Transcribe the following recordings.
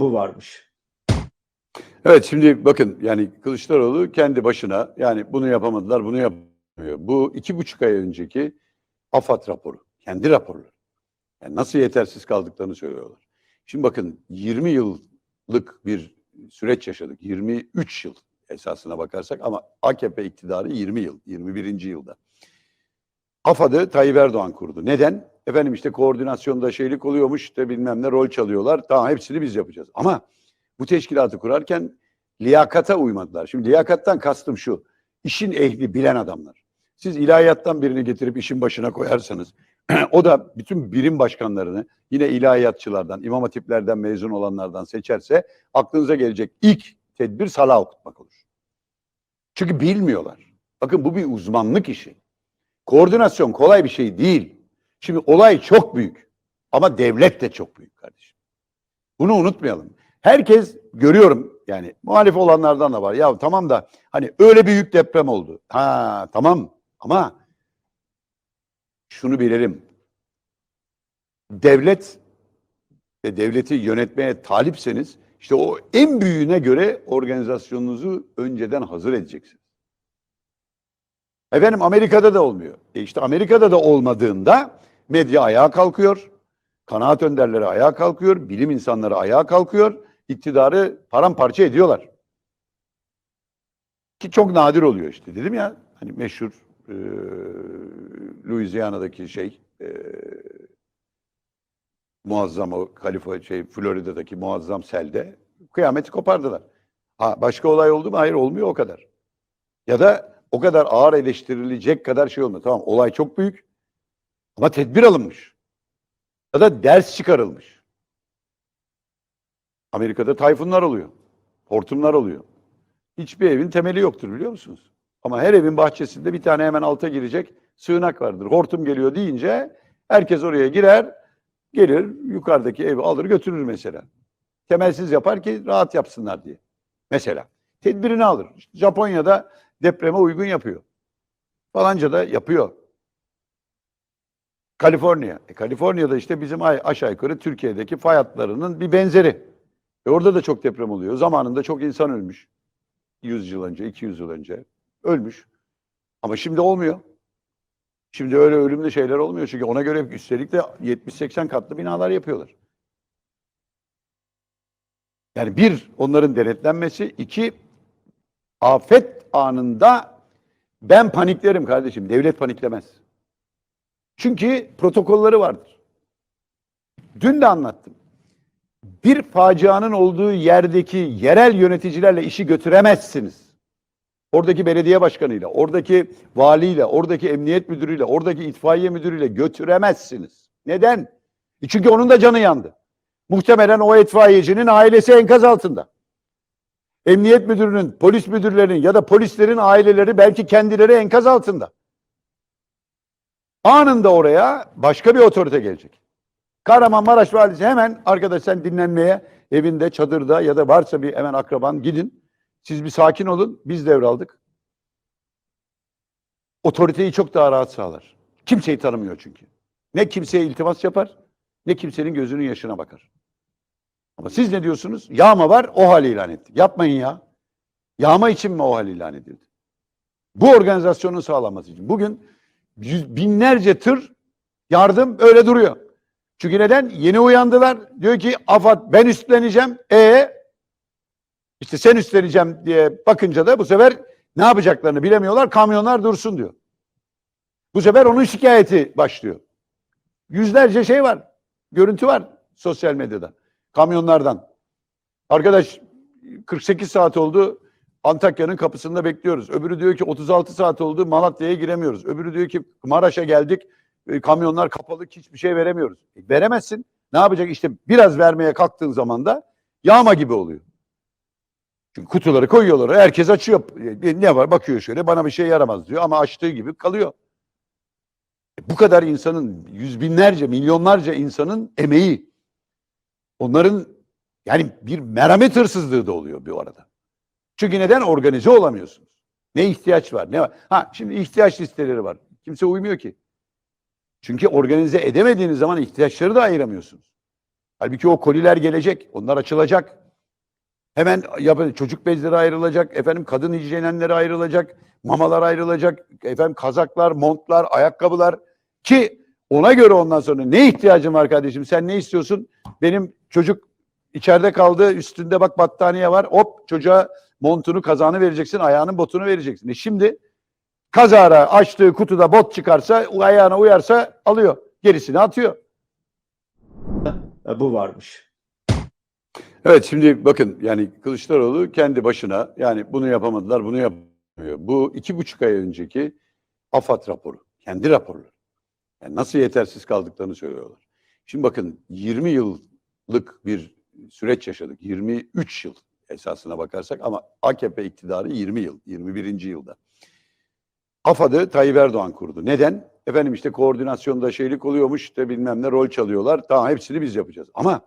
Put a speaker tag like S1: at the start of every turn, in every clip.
S1: bu varmış.
S2: Evet şimdi bakın yani Kılıçdaroğlu kendi başına yani bunu yapamadılar bunu yapamıyor. Bu iki buçuk ay önceki AFAD raporu. Kendi raporu. Yani nasıl yetersiz kaldıklarını söylüyorlar. Şimdi bakın 20 yıllık bir süreç yaşadık. 23 yıl esasına bakarsak ama AKP iktidarı 20 yıl, 21. yılda. AFAD'ı Tayyip Erdoğan kurdu. Neden? Efendim işte koordinasyonda şeylik oluyormuş, işte bilmem ne rol çalıyorlar. Tamam hepsini biz yapacağız. Ama bu teşkilatı kurarken liyakata uymadılar. Şimdi liyakattan kastım şu. işin ehli bilen adamlar. Siz ilahiyattan birini getirip işin başına koyarsanız o da bütün birim başkanlarını yine ilahiyatçılardan, imam hatiplerden mezun olanlardan seçerse aklınıza gelecek ilk tedbir salah okutmak olur. Çünkü bilmiyorlar. Bakın bu bir uzmanlık işi. Koordinasyon kolay bir şey değil. Şimdi olay çok büyük ama devlet de çok büyük kardeşim. Bunu unutmayalım. Herkes görüyorum yani muhalif olanlardan da var. Ya tamam da hani öyle büyük deprem oldu. Ha tamam ama şunu bilelim. Devlet ve devleti yönetmeye talipseniz işte o en büyüğüne göre organizasyonunuzu önceden hazır edeceksiniz. Efendim Amerika'da da olmuyor. E işte Amerika'da da olmadığında medya ayağa kalkıyor. Kanaat önderleri ayağa kalkıyor. Bilim insanları ayağa kalkıyor. iktidarı paramparça ediyorlar. Ki çok nadir oluyor işte. Dedim ya hani meşhur e, Louisiana'daki şey e, muazzam o Kaliforniya şey Florida'daki muazzam selde kıyameti kopardılar. Ha başka olay oldu mu? Hayır olmuyor o kadar. Ya da o kadar ağır eleştirilecek kadar şey olmuyor. Tamam olay çok büyük ama tedbir alınmış. Ya da ders çıkarılmış. Amerika'da tayfunlar oluyor. Hortumlar oluyor. Hiçbir evin temeli yoktur biliyor musunuz? Ama her evin bahçesinde bir tane hemen alta girecek sığınak vardır. Hortum geliyor deyince herkes oraya girer, gelir yukarıdaki evi alır götürür mesela. Temelsiz yapar ki rahat yapsınlar diye. Mesela. Tedbirini alır. İşte Japonya'da depreme uygun yapıyor. Falanca da yapıyor. Kaliforniya. E, Kaliforniya'da işte bizim aşağı yukarı Türkiye'deki fay hatlarının bir benzeri. E orada da çok deprem oluyor. Zamanında çok insan ölmüş. 100 yıl önce, 200 yıl önce ölmüş. Ama şimdi olmuyor. Şimdi öyle ölümlü şeyler olmuyor çünkü ona göre üstelik de 70-80 katlı binalar yapıyorlar. Yani bir, onların denetlenmesi. iki afet anında ben paniklerim kardeşim. Devlet paniklemez. Çünkü protokolleri vardır. Dün de anlattım. Bir facianın olduğu yerdeki yerel yöneticilerle işi götüremezsiniz. Oradaki belediye başkanıyla, oradaki valiyle, oradaki emniyet müdürüyle, oradaki itfaiye müdürüyle götüremezsiniz. Neden? E Çünkü onun da canı yandı. Muhtemelen o itfaiyecinin ailesi enkaz altında. Emniyet müdürünün, polis müdürlerinin ya da polislerin aileleri belki kendileri enkaz altında. Anında oraya başka bir otorite gelecek. Kahramanmaraş valisi hemen arkadaş sen dinlenmeye evinde, çadırda ya da varsa bir hemen akraban gidin. Siz bir sakin olun. Biz devraldık. Otoriteyi çok daha rahat sağlar. Kimseyi tanımıyor çünkü. Ne kimseye iltimas yapar, ne kimsenin gözünün yaşına bakar. Ama siz ne diyorsunuz? Yağma var, o hal ilan ettik. Yapmayın ya. Yağma için mi o hal ilan edildi? Bu organizasyonun sağlanması için. Bugün yüz, binlerce tır yardım öyle duruyor. Çünkü neden? Yeni uyandılar. Diyor ki AFAD ben üstleneceğim. E işte sen üstleneceğim diye bakınca da bu sefer ne yapacaklarını bilemiyorlar. Kamyonlar dursun diyor. Bu sefer onun şikayeti başlıyor. Yüzlerce şey var. Görüntü var sosyal medyada. Kamyonlardan. Arkadaş 48 saat oldu. Antakya'nın kapısında bekliyoruz. Öbürü diyor ki 36 saat oldu Malatya'ya giremiyoruz. Öbürü diyor ki Maraş'a geldik. e, Kamyonlar kapalı hiçbir şey veremiyoruz. E, veremezsin. Ne yapacak? İşte biraz vermeye kalktığın zaman da yağma gibi oluyor. Çünkü kutuları koyuyorlar. Herkes açıyor. E, Ne var? Bakıyor şöyle bana bir şey yaramaz diyor ama açtığı gibi kalıyor. E, Bu kadar insanın, yüz binlerce, milyonlarca insanın emeği. Onların yani bir merhamet hırsızlığı da oluyor bir arada. Çünkü neden? Organize olamıyorsunuz. Ne ihtiyaç var? Ne var? Ha şimdi ihtiyaç listeleri var. Kimse uymuyor ki. Çünkü organize edemediğiniz zaman ihtiyaçları da ayıramıyorsunuz. Halbuki o koliler gelecek. Onlar açılacak. Hemen yapın, çocuk bezleri ayrılacak. Efendim kadın hijyenenleri ayrılacak. Mamalar ayrılacak. Efendim kazaklar, montlar, ayakkabılar. Ki ona göre ondan sonra ne ihtiyacım var kardeşim? Sen ne istiyorsun? Benim çocuk içeride kaldı. Üstünde bak battaniye var. Hop çocuğa montunu, kazağını vereceksin. Ayağının botunu vereceksin. E şimdi kazara açtığı kutuda bot çıkarsa ayağına uyarsa alıyor. Gerisini atıyor.
S1: E, Bu varmış.
S2: Evet şimdi bakın yani Kılıçdaroğlu kendi başına yani bunu yapamadılar bunu yapamıyor. Bu iki buçuk ay önceki AFAD raporu. Kendi raporu. Yani nasıl yetersiz kaldıklarını söylüyorlar. Şimdi bakın 20 yıllık bir süreç yaşadık. 23 yıl esasına bakarsak ama AKP iktidarı 20 yıl. 21. yılda. AFAD'ı Tayyip Erdoğan kurdu. Neden? Efendim işte koordinasyonda şeylik oluyormuş işte bilmem ne rol çalıyorlar. Tamam hepsini biz yapacağız. Ama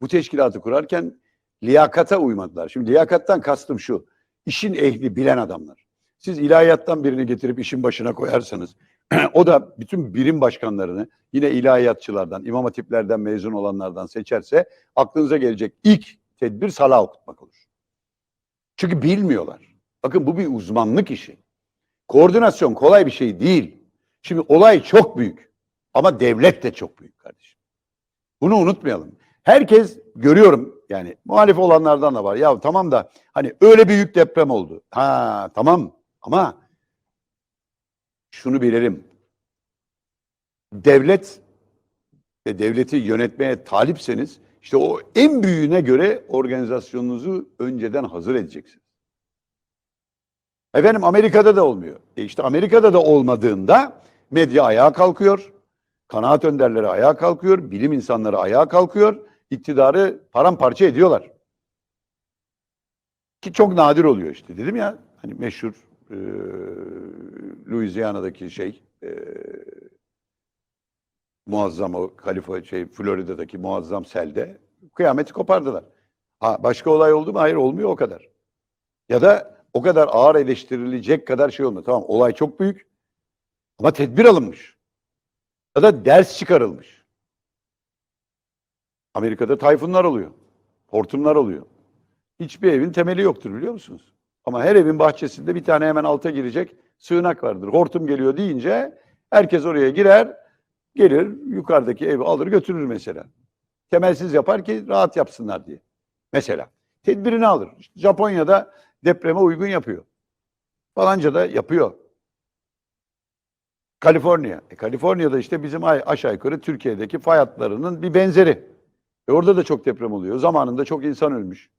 S2: bu teşkilatı kurarken liyakata uymadılar. Şimdi liyakattan kastım şu. işin ehli bilen adamlar. Siz ilahiyattan birini getirip işin başına koyarsanız o da bütün birim başkanlarını yine ilahiyatçılardan, imam hatiplerden mezun olanlardan seçerse aklınıza gelecek ilk tedbir salah okutmak olur. Çünkü bilmiyorlar. Bakın bu bir uzmanlık işi. Koordinasyon kolay bir şey değil. Şimdi olay çok büyük ama devlet de çok büyük kardeşim. Bunu unutmayalım. Herkes görüyorum yani muhalif olanlardan da var. Ya tamam da hani öyle büyük deprem oldu. Ha tamam ama şunu bilelim. Devlet ve devleti yönetmeye talipseniz işte o en büyüğüne göre organizasyonunuzu önceden hazır edeceksiniz. Efendim Amerika'da da olmuyor. E işte Amerika'da da olmadığında medya ayağa kalkıyor. Kanaat önderleri ayağa kalkıyor. Bilim insanları ayağa kalkıyor. iktidarı paramparça ediyorlar. Ki çok nadir oluyor işte. Dedim ya hani meşhur e, Louisiana'daki şey e, muazzam o Kaliforniya şey Florida'daki muazzam selde kıyameti kopardılar. Ha başka olay oldu mu? Hayır olmuyor o kadar. Ya da o kadar ağır eleştirilecek kadar şey olmuyor. Tamam olay çok büyük ama tedbir alınmış. Ya da ders çıkarılmış. Amerika'da tayfunlar oluyor. Hortumlar oluyor. Hiçbir evin temeli yoktur biliyor musunuz? Ama her evin bahçesinde bir tane hemen alta girecek sığınak vardır. Hortum geliyor deyince herkes oraya girer, gelir yukarıdaki evi alır götürür mesela. Temelsiz yapar ki rahat yapsınlar diye. Mesela. Tedbirini alır. İşte Japonya'da depreme uygun yapıyor. Falanca da yapıyor. Kaliforniya. E, Kaliforniya'da işte bizim aşağı yukarı Türkiye'deki fay hatlarının bir benzeri. E orada da çok deprem oluyor. Zamanında çok insan ölmüş.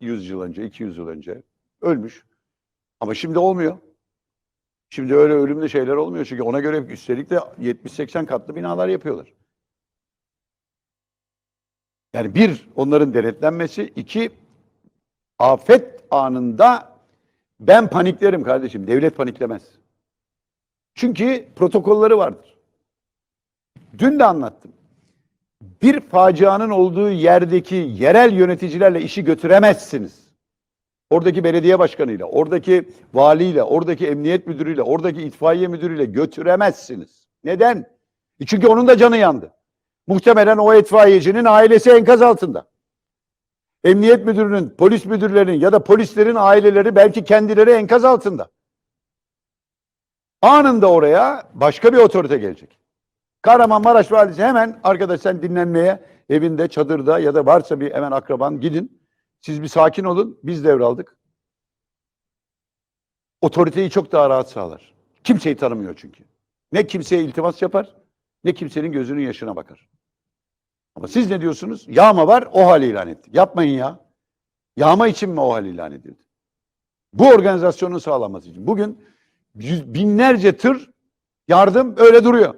S2: 100 yıl önce, 200 yıl önce ölmüş. Ama şimdi olmuyor. Şimdi öyle ölümlü şeyler olmuyor çünkü ona göre üstelik de 70-80 katlı binalar yapıyorlar. Yani bir, onların denetlenmesi. iki afet anında ben paniklerim kardeşim. Devlet paniklemez. Çünkü protokolleri vardır. Dün de anlattım. Bir facianın olduğu yerdeki yerel yöneticilerle işi götüremezsiniz. Oradaki belediye başkanıyla, oradaki valiyle, oradaki emniyet müdürüyle, oradaki itfaiye müdürüyle götüremezsiniz. Neden? E Çünkü onun da canı yandı. Muhtemelen o itfaiyecinin ailesi enkaz altında. Emniyet müdürünün, polis müdürlerinin ya da polislerin aileleri belki kendileri enkaz altında. Anında oraya başka bir otorite gelecek. Kahramanmaraş valisi hemen arkadaş sen dinlenmeye evinde, çadırda ya da varsa bir hemen akraban gidin. Siz bir sakin olun. Biz devraldık. Otoriteyi çok daha rahat sağlar. Kimseyi tanımıyor çünkü. Ne kimseye iltimas yapar, ne kimsenin gözünün yaşına bakar. Ama siz ne diyorsunuz? Yağma var, o hal ilan ettik. Yapmayın ya. Yağma için mi o hal ilan edildi? Bu organizasyonun sağlanması için. Bugün yüz, binlerce tır yardım öyle duruyor.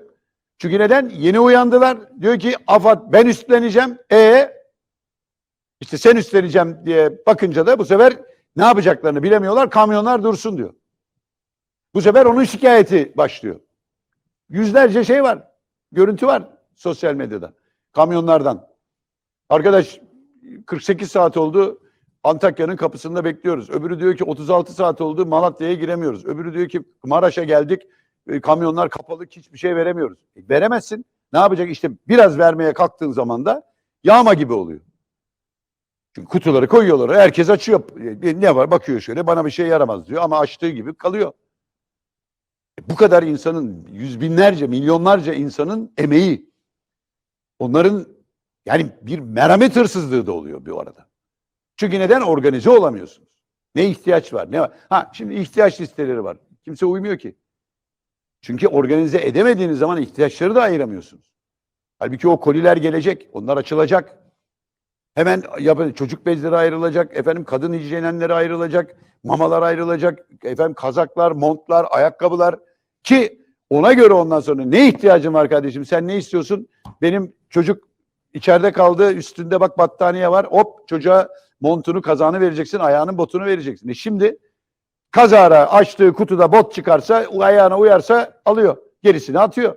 S2: Çünkü neden? Yeni uyandılar. Diyor ki AFAD ben üstleneceğim. E işte sen üstleneceğim diye bakınca da bu sefer ne yapacaklarını bilemiyorlar. Kamyonlar dursun diyor. Bu sefer onun şikayeti başlıyor. Yüzlerce şey var. Görüntü var sosyal medyada. Kamyonlardan. Arkadaş 48 saat oldu. Antakya'nın kapısında bekliyoruz. Öbürü diyor ki 36 saat oldu Malatya'ya giremiyoruz. Öbürü diyor ki Maraş'a geldik. e, Kamyonlar kapalı hiçbir şey veremiyoruz. E, veremezsin. Ne yapacak? İşte biraz vermeye kalktığın zaman da Yağma gibi oluyor. Çünkü kutuları koyuyorlar. Herkes açıyor. E, Ne var bakıyor şöyle bana bir şey yaramaz diyor ama açtığı gibi kalıyor. E, Bu kadar insanın yüz binlerce milyonlarca insanın emeği onların yani bir merhamet hırsızlığı da oluyor bir arada. Çünkü neden organize olamıyorsunuz? Ne ihtiyaç var? Ne var? Ha şimdi ihtiyaç listeleri var. Kimse uymuyor ki. Çünkü organize edemediğiniz zaman ihtiyaçları da ayıramıyorsunuz. Halbuki o koliler gelecek, onlar açılacak. Hemen yapın, çocuk bezleri ayrılacak, efendim kadın hijyenenleri ayrılacak, mamalar ayrılacak, efendim kazaklar, montlar, ayakkabılar ki ona göre ondan sonra ne ihtiyacın var kardeşim? Sen ne istiyorsun? Benim çocuk içeride kaldı, üstünde bak battaniye var. Hop çocuğa montunu, kazağını vereceksin, ayağının botunu vereceksin. E şimdi kazara açtığı kutuda bot çıkarsa, ayağına uyarsa alıyor. Gerisini atıyor.